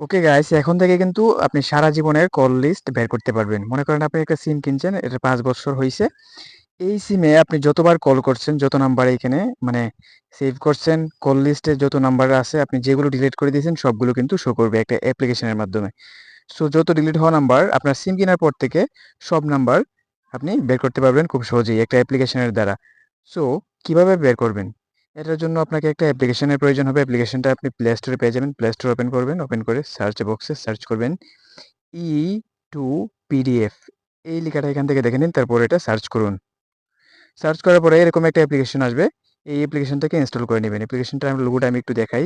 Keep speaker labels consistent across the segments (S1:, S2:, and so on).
S1: Okay guys এখন থেকে কিন্তু আপনি সারা জীবনের কল লিস্ট বের করতে পারবেন। মনে করেন আপনি একটা সিম কিনছেন, এটা পাঁচ বছর হয়েছে এই সিমে আপনি যতবার কল করছেন, যত নাম্বার এখানে মানে সেভ করছেন কল লিস্টে যত নাম্বার আছে, আপনি যেগুলো ডিলিট করে দিয়েছেন, সবগুলো কিন্তু শো করবে একটা অ্যাপ্লিকেশনের মাধ্যমে। সো যত ডিলিট হওয়া নাম্বার আপনার সিম কেনার পর থেকে সব নাম্বার আপনি বের করতে পারবেন খুব সহজেই একটা অ্যাপ্লিকেশনের দ্বারা। সো কীভাবে বের করবেন? এটার জন্য আপনাকে একটা অ্যাপ্লিকেশনের প্রয়োজন হবে। অ্যাপ্লিকেশনটা আপনি প্লে স্টোরে পেয়ে যাবেন। প্লে স্টোর ওপেন করবেন। ওপেন করে সার্চ বক্সে সার্চ করবেন ই টু পিডিএফ এই লেখাটা এখান থেকে দেখে নিন, তারপর এটা সার্চ করুন। সার্চ করার পরে এরকম একটা অ্যাপ্লিকেশন আসবে। এই অ্যাপ্লিকেশনটাকে ইনস্টল করে নেবেন। অ্যাপ্লিকেশনটা আমি লোগোটা আমি একটু দেখাই।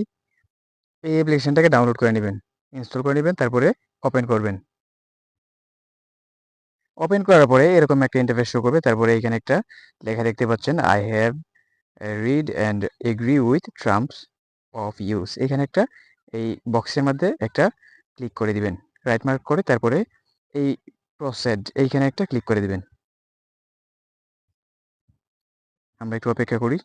S1: এই অ্যাপ্লিকেশনটাকে ডাউনলোড করে নেবেন। ইনস্টল করে নেবেন, তারপরে ওপেন করবেন। ওপেন করার পরে এরকম একটা ইন্টারফেস শো করবে। তারপরে এখানে একটা লেখা দেখতে পাচ্ছেন I have read and agree with terms of use এখানে একটা, এই বক্সের মধ্যে একটা ক্লিক করে দিবেন। রাইট মার্ক করে তারপরে এই প্রসেড এইখানে একটা ক্লিক করে দিবেন। আমরা একটু অপেক্ষা করি।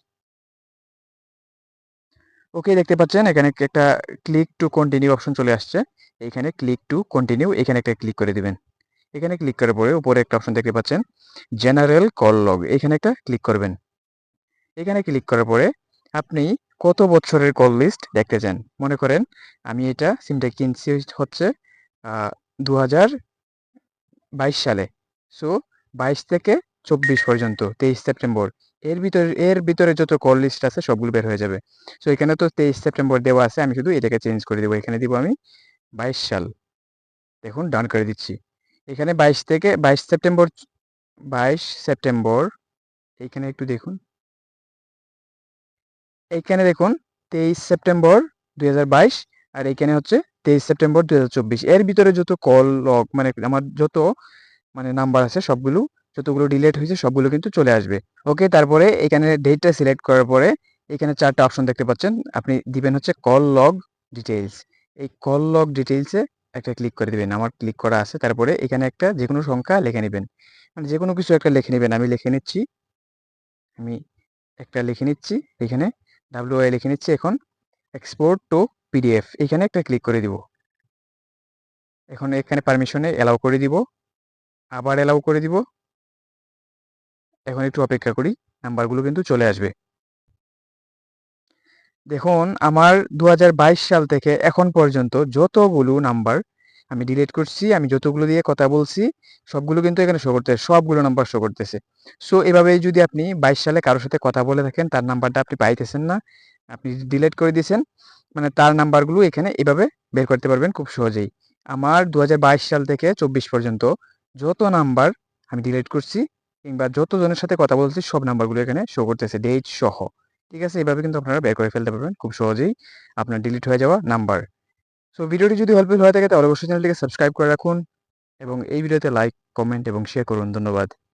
S1: ওকে দেখতে পাচ্ছেন, এখানে একটা ক্লিক টু কন্টিনিউ অপশন চলে আসছে। এইখানে ক্লিক টু কন্টিনিউ এখানে একটা ক্লিক করে দিবেন। এখানে ক্লিক করার পরে উপরে একটা অপশন দেখতে পাচ্ছেন জেনারেল কল লগ এখানে একটা ক্লিক করবেন। এখানে ক্লিক করার পরে আপনি কত বছরের কল লিস্ট দেখতে চান? মনে করেন আমি এটা সিমটা কিনছি হচ্ছে দু সালে। সো বাইশ থেকে চব্বিশ পর্যন্ত, তেইশ সেপ্টেম্বর। এর ভিতরে এর ভিতরে যত কল লিস্ট আছে সবগুলো বের হয়ে যাবে। সো এখানে তো তেইশ সেপ্টেম্বর দেওয়া আছে, আমি শুধু এটাকে চেঞ্জ করে দেবো। এখানে দিব আমি বাইশ সাল। দেখুন ডান করে দিচ্ছি। এখানে বাইশ থেকে, বাইশ সেপ্টেম্বর বাইশ সেপ্টেম্বর এইখানে একটু দেখুন। এইখানে দেখুন তেইশ সেপ্টেম্বর দুই হাজার বাইশ আর এইখানে হচ্ছে তেইশ সেপ্টেম্বর দু হাজার চব্বিশ। এর ভিতরে যত কল লগ মানে আমার যত মানে নাম্বার আছে সবগুলো, যতগুলো ডিলেট হয়েছে সবগুলো কিন্তু চলে আসবে। ওকে, তারপরে এখানে ডেটটা সিলেক্ট করার পরে এখানে চারটা অপশন দেখতে পাচ্ছেন। আপনি দিবেন হচ্ছে কল লগ ডিটেলস এই কল লগ ডিটেলসে একটা ক্লিক করে দিবেন। আমার ক্লিক করা আছে। তারপরে এখানে একটা যে কোনো সংখ্যা লিখে নেবেন। মানে যে কোনো কিছু একটা লিখে নেবেন। আমি লিখে নিচ্ছি। আমি একটা লিখে নিচ্ছি। এখানে ডাব্লিউআই লিখে নিচ্ছি এখন এক্সপোর্ট টু পিডিএফ এখানে একটা ক্লিক করে দিব। এখন এখানে পারমিশনে অ্যালাউ করে দিব, আবার অ্যালাউ করে দিব। এখন একটু অপেক্ষা করি নাম্বারগুলো কিন্তু চলে আসবে। দেখুন, আমার দু হাজার বাইশ সাল থেকে এখন পর্যন্ত যতগুলো নাম্বার আমি ডিলিট করছি, আমি যতগুলো দিয়ে কথা বলছি, সবগুলো কিন্তু এখানে শো করতেছে, সবগুলো নাম্বার শো করতেছে। সো এভাবেই যদি আপনি বাইশ সালে কারোর সাথে কথা বলে থাকেন, তার নাম্বারটা আপনি পাইতেছেন না, আপনি ডিলিট করে দিয়েছেন মানে তার নাম্বারগুলো এখানে এভাবে বের করতে পারবেন খুব সহজেই। আমার দু হাজার বাইশ সাল থেকে চব্বিশ পর্যন্ত যত নাম্বার আমি ডিলিট করছি, কিংবা যত জনের সাথে কথা বলছি, সব নাম্বারগুলো এখানে শো করতেছে ডেট সহ। ঠিক আছে? এভাবে কিন্তু আপনারা বের করে ফেলতে পারবেন খুব সহজেই। আপনার ডিলিট হয়ে যাওয়া নাম্বার সো ভিডিওটি যদি হেল্পফুল হয়ে থাকে তাহলে অবশ্যই চ্যানেলটিকে সাবস্ক্রাইব করে রাখুন এবং এই ভিডিওতে লাইক কমেন্ট এবং শেয়ার করুন। ধন্যবাদ।